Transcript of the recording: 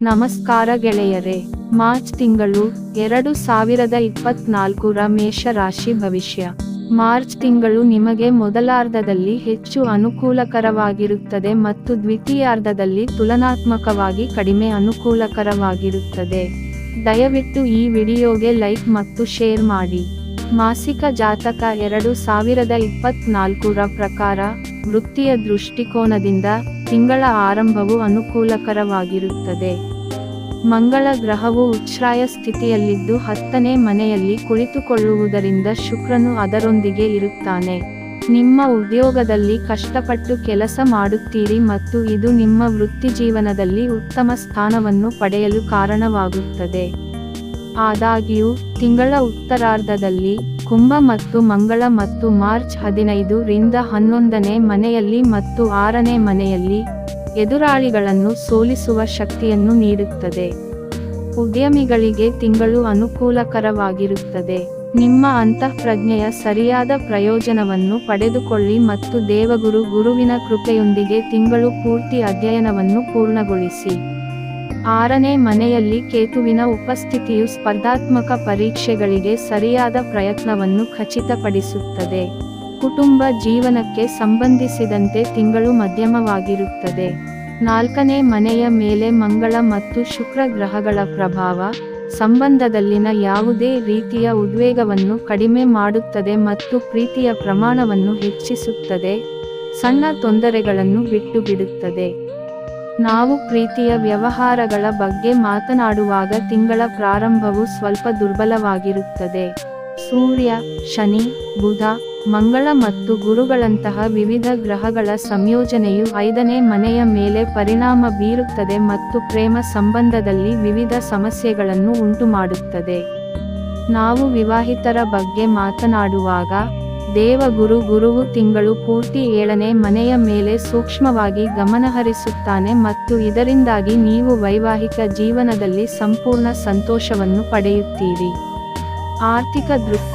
ನಮಸ್ಕಾರ ಗೆಳೆಯರೇ, ಮಾರ್ಚ್ ತಿಂಗಳು ಎರಡು ಸಾವಿರದ ಇಪ್ಪತ್ನಾಲ್ಕರ ಮೇಷ ರಾಶಿ ಭವಿಷ್ಯ. ಮಾರ್ಚ್ ತಿಂಗಳು ನಿಮಗೆ ಮೊದಲಾರ್ಧದಲ್ಲಿ ಹೆಚ್ಚು ಅನುಕೂಲಕರವಾಗಿರುತ್ತದೆ ಮತ್ತು ದ್ವಿತೀಯಾರ್ಧದಲ್ಲಿ ತುಲನಾತ್ಮಕವಾಗಿ ಕಡಿಮೆ ಅನುಕೂಲಕರವಾಗಿರುತ್ತದೆ. ದಯವಿಟ್ಟು ಈ ವಿಡಿಯೋಗೆ ಲೈಕ್ ಮತ್ತು ಶೇರ್ ಮಾಡಿ. ಮಾಸಿಕ ಜಾತಕ ಎರಡು ಸಾವಿರದ ಇಪ್ಪತ್ನಾಲ್ಕರ ಪ್ರಕಾರ ವೃತ್ತಿಯ ದೃಷ್ಟಿಕೋನದಿಂದ ತಿಂಗಳ ಆರಂಭವು ಅನುಕೂಲಕರವಾಗಿರುತ್ತದೆ. ಮಂಗಳ ಗ್ರಹವು ಉಚ್ಛ್ರಾಯ ಸ್ಥಿತಿಯಲ್ಲಿದ್ದು ಹತ್ತನೇ ಮನೆಯಲ್ಲಿ ಕುಳಿತುಕೊಳ್ಳುವುದರಿಂದ ಶುಕ್ರನು ಅದರೊಂದಿಗೆ ಇರುತ್ತಾನೆ. ನಿಮ್ಮ ಉದ್ಯೋಗದಲ್ಲಿ ಕಷ್ಟಪಟ್ಟು ಕೆಲಸ ಮಾಡುತ್ತೀರಿ ಮತ್ತು ಇದು ನಿಮ್ಮ ವೃತ್ತಿಜೀವನದಲ್ಲಿ ಉತ್ತಮ ಸ್ಥಾನವನ್ನು ಪಡೆಯಲು ಕಾರಣವಾಗುತ್ತದೆ. ಆದಾಗ್ಯೂ, ತಿಂಗಳ ಉತ್ತರಾರ್ಧದಲ್ಲಿ ಕುಂಭ ಮತ್ತು ಮಂಗಳ ಮತ್ತು ಮಾರ್ಚ್ ಹದಿನೈದು ರಿಂದ ಹನ್ನೊಂದನೇ ಮನೆಯಲ್ಲಿ ಮತ್ತು ಆರನೇ ಮನೆಯಲ್ಲಿ ಎದುರಾಳಿಗಳನ್ನು ಸೋಲಿಸುವ ಶಕ್ತಿಯನ್ನು ನೀಡುತ್ತದೆ. ಉದ್ಯಮಿಗಳಿಗೆ ತಿಂಗಳು ಅನುಕೂಲಕರವಾಗಿರುತ್ತದೆ. ನಿಮ್ಮ ಅಂತಃಪ್ರಜ್ಞೆಯ ಸರಿಯಾದ ಪ್ರಯೋಜನವನ್ನು ಪಡೆದುಕೊಳ್ಳಿ ಮತ್ತು ದೇವಗುರು ಗುರುವಿನ ಕೃಪೆಯೊಂದಿಗೆ ತಿಂಗಳು ಪೂರ್ತಿ ಅಧ್ಯಯನವನ್ನು ಪೂರ್ಣಗೊಳಿಸಿ. ಆರನೇ ಮನೆಯಲ್ಲಿ ಕೇತುವಿನ ಉಪಸ್ಥಿತಿಯು ಸ್ಪರ್ಧಾತ್ಮಕ ಪರೀಕ್ಷೆಗಳಿಗೆ ಸರಿಯಾದ ಪ್ರಯತ್ನವನ್ನು ಖಚಿತಪಡಿಸುತ್ತದೆ. ಕುಟುಂಬ ಜೀವನಕ್ಕೆ ಸಂಬಂಧಿಸಿದಂತೆ ತಿಂಗಳು ಮಧ್ಯಮವಾಗಿರುತ್ತದೆ. ನಾಲ್ಕನೇ ಮನೆಯ ಮೇಲೆ ಮಂಗಳ ಮತ್ತು ಶುಕ್ರ ಗ್ರಹಗಳ ಪ್ರಭಾವ, ಸಂಬಂಧದಲ್ಲಿನ ಯಾವುದೇ ರೀತಿಯ ಉದ್ವೇಗವನ್ನು ಕಡಿಮೆ ಮಾಡುತ್ತದೆ ಮತ್ತು ಪ್ರೀತಿಯ ಪ್ರಮಾಣವನ್ನು ಹೆಚ್ಚಿಸುತ್ತದೆ. ಸಣ್ಣ ತೊಂದರೆಗಳನ್ನು ಬಿಟ್ಟುಬಿಡುತ್ತದೆ. ನಾವು ಪ್ರೀತಿಯ ವ್ಯವಹಾರಗಳ ಬಗ್ಗೆ ಮಾತನಾಡುವಾಗ ತಿಂಗಳ ಪ್ರಾರಂಭವು ಸ್ವಲ್ಪ ದುರ್ಬಲವಾಗಿರುತ್ತದೆ. ಸೂರ್ಯ, ಶನಿ, ಬುಧ, ಮಂಗಳ ಮತ್ತು ಗುರುಗಳಂತಹ ವಿವಿಧ ಗ್ರಹಗಳ ಸಂಯೋಜನೆಯು ಐದನೇ ಮನೆಯ ಮೇಲೆ ಪರಿಣಾಮ ಬೀರುತ್ತದೆ ಮತ್ತು ಪ್ರೇಮ ಸಂಬಂಧದಲ್ಲಿ ವಿವಿಧ ಸಮಸ್ಯೆಗಳನ್ನು ಉಂಟುಮಾಡುತ್ತದೆ. ನಾವು ವಿವಾಹಿತರ ಬಗ್ಗೆ ಮಾತನಾಡುವಾಗ ದೇವಗುರು ಗುರುವು ತಿಂಗಳು ಪೂರ್ತಿ ಏಳನೇ ಮನೆಯ ಮೇಲೆ ಸೂಕ್ಷ್ಮವಾಗಿ ಗಮನಹರಿಸುತ್ತಾನೆ ಮತ್ತು ಇದರಿಂದಾಗಿ ನೀವು ವೈವಾಹಿಕ ಜೀವನದಲ್ಲಿ ಸಂಪೂರ್ಣ ಸಂತೋಷವನ್ನು ಪಡೆಯುತ್ತೀರಿ. ಆರ್ಥಿಕ ದೃಕ್